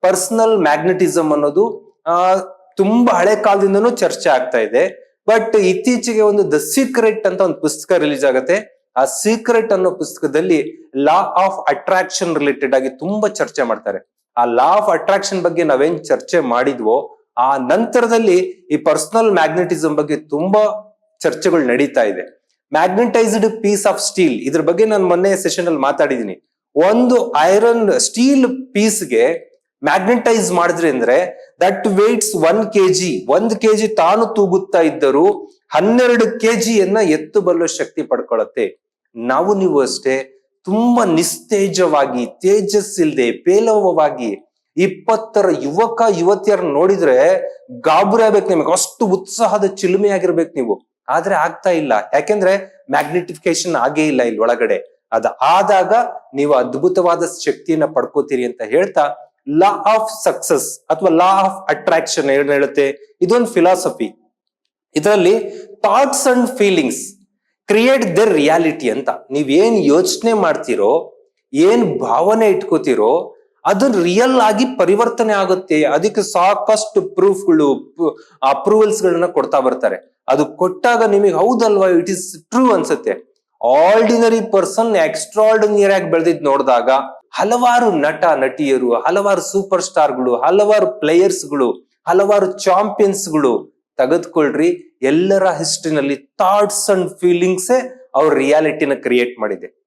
Personal magnetism ಅನ್ನೋದು, ಆ, ತುಂಬಾ ಹಳೆ ಕಾಲದಿಂದನೂ ಚರ್ಚೆ ಆಗ್ತಾ ಇದೆ. ಬಟ್ ಇತ್ತೀಚೆಗೆ ಒಂದು ದ ಸೀಕ್ರೆಟ್ ಅಂತ ಒಂದು ಪುಸ್ತಕ ರಿಲೀಸ್ ಆಗುತ್ತೆ. ಆ ಸೀಕ್ರೆಟ್ ಅನ್ನೋ ಪುಸ್ತಕದಲ್ಲಿ ಲಾ ಆಫ್ ಅಟ್ರಾಕ್ಷನ್ ರಿಲೇಟೆಡ್ ಆಗಿ ತುಂಬಾ ಚರ್ಚೆ ಮಾಡ್ತಾರೆ. ಆ ಲಾ ಆಫ್ ಅಟ್ರಾಕ್ಷನ್ ಬಗ್ಗೆ ನಾವೇನ್ ಚರ್ಚೆ ಮಾಡಿದ್ವೋ, ಆ ನಂತರದಲ್ಲಿ ಈ ಪರ್ಸನಲ್ ಮ್ಯಾಗ್ನೆಟಿಸಮ್ ಬಗ್ಗೆ ತುಂಬಾ ಚರ್ಚೆಗಳು ನಡೀತಾ ಇದೆ. ಮ್ಯಾಗ್ನೆಟೈಸ್ಡ್ ಪೀಸ್ ಆಫ್ ಸ್ಟೀಲ್ ಇದ್ರ ಬಗ್ಗೆ ನಾನು ಮೊನ್ನೆ ಸೆಷನ್ ಅಲ್ಲಿ ಮಾತಾಡಿದೀನಿ ಒಂದು ಐರನ್ ಸ್ಟೀಲ್ ಪೀಸ್ಗೆ ಮ್ಯಾಗ್ನೆಟೈಸ್ ಮಾಡಿದ್ರಿ ಅಂದ್ರೆ ದಟ್ ವೇಟ್ಸ್ ಒನ್ ಕೆಜಿ ಒಂದ್ ಕೆಜಿ ತಾನು ತೂಗುತ್ತಾ ಇದ್ದರೂ ಹನ್ನೆರಡು ಕೆಜಿಯನ್ನ ಎತ್ತು ಬಲ್ಲ ಶಕ್ತಿ ಪಡ್ಕೊಳತ್ತೆ. ನಾವು ನೀವು ಅಷ್ಟೇ ತುಂಬಾ ನಿಸ್ತೇಜವಾಗಿ, ತೇಜಸ್ಸಿಲ್ದೆ, ಪೇಲವವಾಗಿ ಇಪ್ಪತ್ತರ ಯುವಕ, ಯುವತಿಯರನ್ನ ನೋಡಿದ್ರೆ ಗಾಬರಿ ಆಗ್ಬೇಕು ನಿಮಗೆ, ಅಷ್ಟು ಉತ್ಸಾಹದ ಚಿಲುಮೆ ಆಗಿರ್ಬೇಕು ನೀವು. ಆದ್ರೆ ಆಗ್ತಾ ಇಲ್ಲ. ಯಾಕೆಂದ್ರೆ ಮ್ಯಾಗ್ನೆಟಿಫಿಕೇಶನ್ ಆಗೇ ಇಲ್ಲ ಇಲ್ಲಿ ಒಳಗಡೆ. ಅದ ಆದಾಗ ನೀವು ಅದ್ಭುತವಾದ ಶಕ್ತಿಯನ್ನ ಪಡ್ಕೋತೀರಿ ಅಂತ ಹೇಳ್ತಾ ಲಾ ಆಫ್ ಸಕ್ಸಸ್ ಅಥವಾ ಲಾ ಆಫ್ ಅಟ್ರಾಕ್ಷನ್ ಏನು ಹೇಳುತ್ತೆ. ಇದೊಂದು ಫಿಲಾಸಫಿ ಇದರಲ್ಲಿ thoughts and feelings create the reality ಅಂತ. ನೀವೇನ್ ಯೋಚನೆ ಮಾಡ್ತೀರೋ, ಏನ್ ಭಾವನೆ ಇಟ್ಕೋತಿರೋ ಅದು ರಿಯಲ್ ಆಗಿ ಪರಿವರ್ತನೆ ಆಗುತ್ತೆ. ಅದಕ್ಕೆ ಸಾಕಷ್ಟು ಪ್ರೂಫ್ಗಳು ಅಪ್ರೂವಲ್ಸ್ ಗಳನ್ನ ಕೊಡ್ತಾ ಬರ್ತಾರೆ. ಅದು ಕೊಟ್ಟಾಗ ನಿಮಗೆ ಹೌದಲ್ವಾ? ಇಟ್ ಇಸ್ ಟ್ರೂ ಅನ್ಸುತ್ತೆ. ಆರ್ಡಿನರಿ ಪರ್ಸನ್ ಎಕ್ಸ್ಟ್ರಾರ್ಡಿನರಿ ಆಗಿ ಬೆಳೆದಿದ್ ನೋಡಿದಾಗ ಹಲವಾರು ನಟ, ನಟಿಯರು, ಹಲವಾರು ಸೂಪರ್ ಸ್ಟಾರ್ಗಳು ಹಲವಾರು ಪ್ಲೇಯರ್ಸ್ಗಳು ಹಲವಾರು ಚಾಂಪಿಯನ್ಸ್ಗಳು ತೆಗೆದುಕೊಳ್ರಿ. ಎಲ್ಲರ ಹಿಸ್ಟ್ರಿನಲ್ಲಿ ಥಾಟ್ಸ್ ಅಂಡ್ ಫೀಲಿಂಗ್ಸೇ ಅವ್ರ ರಿಯಾಲಿಟಿನ ಕ್ರಿಯೇಟ್ ಮಾಡಿದೆ.